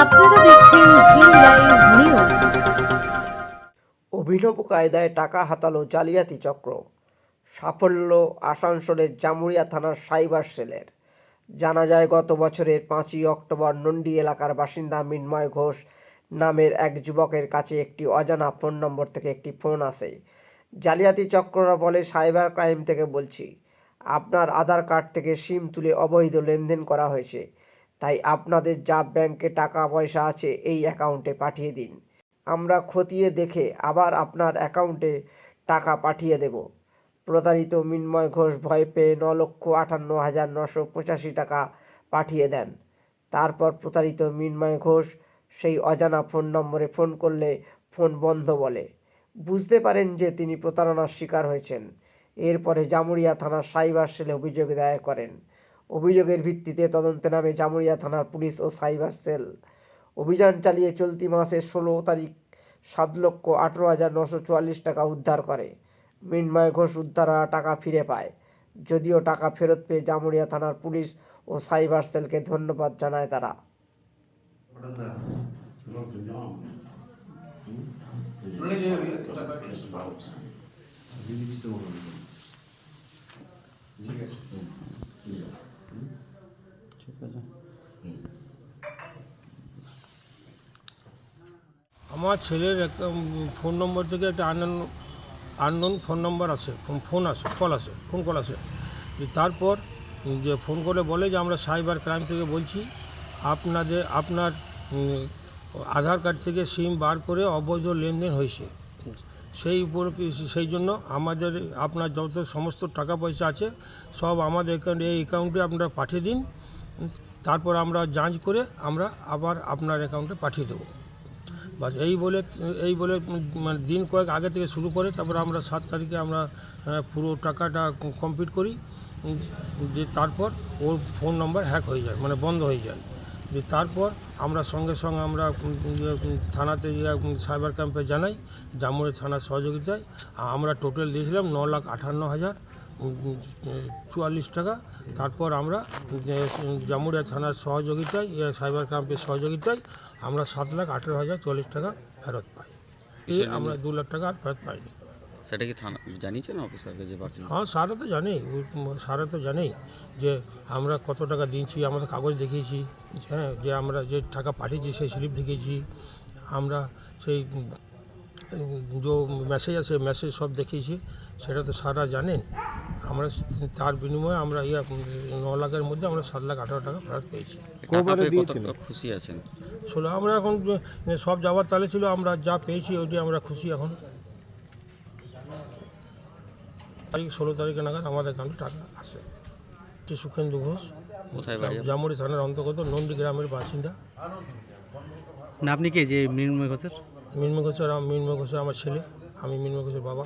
আপনারা দেখছেন জি live news. অভিনব কায়দায় টাকা হাতালো জালিয়াতি চক্র। সাফল্য আসানসোলের জামুরিয়া থানার সাইবার সেলের। জানা যায়, গত বছরের পাঁচই অক্টোবর নন্ডি এলাকার বাসিন্দা মিন্ময় ঘোষ নামের এক যুবকের কাছে একটি অজানা ফোন নম্বর থেকে একটি ফোন আসে। জালিয়াতি চক্ররা বলে সাইবার ক্রাইম থেকে বলছি, আপনার আধার কার্ড থেকে সিম তুলে অবৈধ লেনদেন করা হয়েছে। তাই আপনাদের যা ব্যাংকে টাকা পয়সা আছে, এই অ্যাকাউন্টে পাঠিয়ে দিন। আমরা খতিয়ে দেখে আবার আপনার অ্যাকাউন্টে টাকা পাঠিয়ে দেব। প্রতারিত মিন্ময় ঘোষ ভয় পেয়ে ন লক্ষ আটান্ন হাজার নশো পঁচাশি টাকা পাঠিয়ে দেন। তারপর প্রতারিত মিন্ময় ঘোষ সেই অজানা ফোন নম্বরে ফোন করলে ফোন বন্ধ বলে। বুঝতে পারেন যে তিনি প্রতারণার শিকার হয়েছেন। এরপরে জামুরিয়া থানার সাইবার সেলে অভিযোগ দায়ের করেন। অভিযোগের ভিত্তিতে তদন্তে নামে জামুরিয়া থানার পুলিশ ও সাইবার সেল। অভিযান চালিয়ে চলতি মাসের ষোলো তারিখ সাত লক্ষ আঠেরো হাজার নশো চুয়াল্লিশ টাকা উদ্ধার করে। মৃন্ময় ঘোষ উদ্ধার টাকা ফিরে পায়। যদিও টাকা ফেরত পেয়ে জামুরিয়া থানার পুলিশ ও সাইবার সেলকে ধন্যবাদ জানায় তারা। আমার ছেলের একটা ফোন নম্বর থেকে একটা আননোন আননোন ফোন নম্বর আছে, ফোন আসে কল আসে ফোন কল যে তারপর যে ফোন করে বলে যে আমরা সাইবার ক্রাইম থেকে বলছি, আপনাদের, আপনার আধার কার্ড থেকে সিম বার করে অবৈধ লেনদেন হয়েছে। সেই উপর সেই জন্য আমাদের আপনার যত সমস্ত টাকা পয়সা আছে, সব আমাদের অ্যাকাউন্টে এই অ্যাকাউন্টে আপনারা পাঠিয়ে দিন। তারপর আমরা যাঞ্চ করে আমরা আবার আপনার অ্যাকাউন্টে পাঠিয়ে দেবো। বাস এই বলে এই বলে মানে দিন কয়েক আগে থেকে শুরু করে, তারপর আমরা সাত তারিখে আমরা পুরো টাকাটা কমপ্লিট করি। যে তারপর ওর ফোন নম্বর হ্যাক হয়ে যায় মানে বন্ধ হয়ে যায়। তারপর আমরা সঙ্গে সঙ্গে আমরা থানাতে সাইবার ক্যাম্পে জানাই জামুরি থানার সহযোগিতায়। আমরা টোটাল দিয়েছিলাম ন লাখ আটান্ন হাজার চুয়াল্লিশ টাকা। তারপর আমরা যে জামুরিয়া থানার সহযোগিতায় সাইবার ক্যাম্পের সহযোগিতায় আমরা সাত লাখ আঠেরো হাজার চল্লিশ টাকা ফেরত পাই। এই আমরা দু লাখ টাকা আর ফেরত পাইনি। সেটা কি থানা জানিয়েছেন অফিসারকে যে পার্সেন্ট হ্যাঁ সারা তো জানেই সারা তো জানেই যে আমরা কত টাকা দিয়েছি আমাদের কাগজ দেখিয়েছি হ্যাঁ যে আমরা যে টাকা পাঠিয়েছি সেই স্লিপ দেখিয়েছি আমরা সেই যে মেসেজ আছে মেসেজ সব দেখিয়েছি সেটা তো সারা জানেন। আমরা তার বিনিময়ে আমরা ইয়া ন লাখের মধ্যে আমরা সাত লাখ আঠারো টাকা ফেরত পেয়েছি। টাকা খুশি আছেন? আসলে আমরা এখন সব যাওয়ার তালে ছিল আমরা যা পেয়েছি ওইটি আমরা খুশি এখন। তারিখ ষোলো তারিখে নাগাদ আমাদের অ্যাকাউন্টে টাকা আসে। শ্রী সুখেন্দু ঘোষ। কোথায় বাড়ি? জামুরি থানার অন্তর্গত নন্দী গ্রামের বাসিন্দা। না আপনি কে? যে মৃন্ময় ঘোষের? মৃন্ময় ঘোষের মৃন্ময় ঘোষের আমার ছেলে। আমি মৃন্ময় ঘোষের বাবা।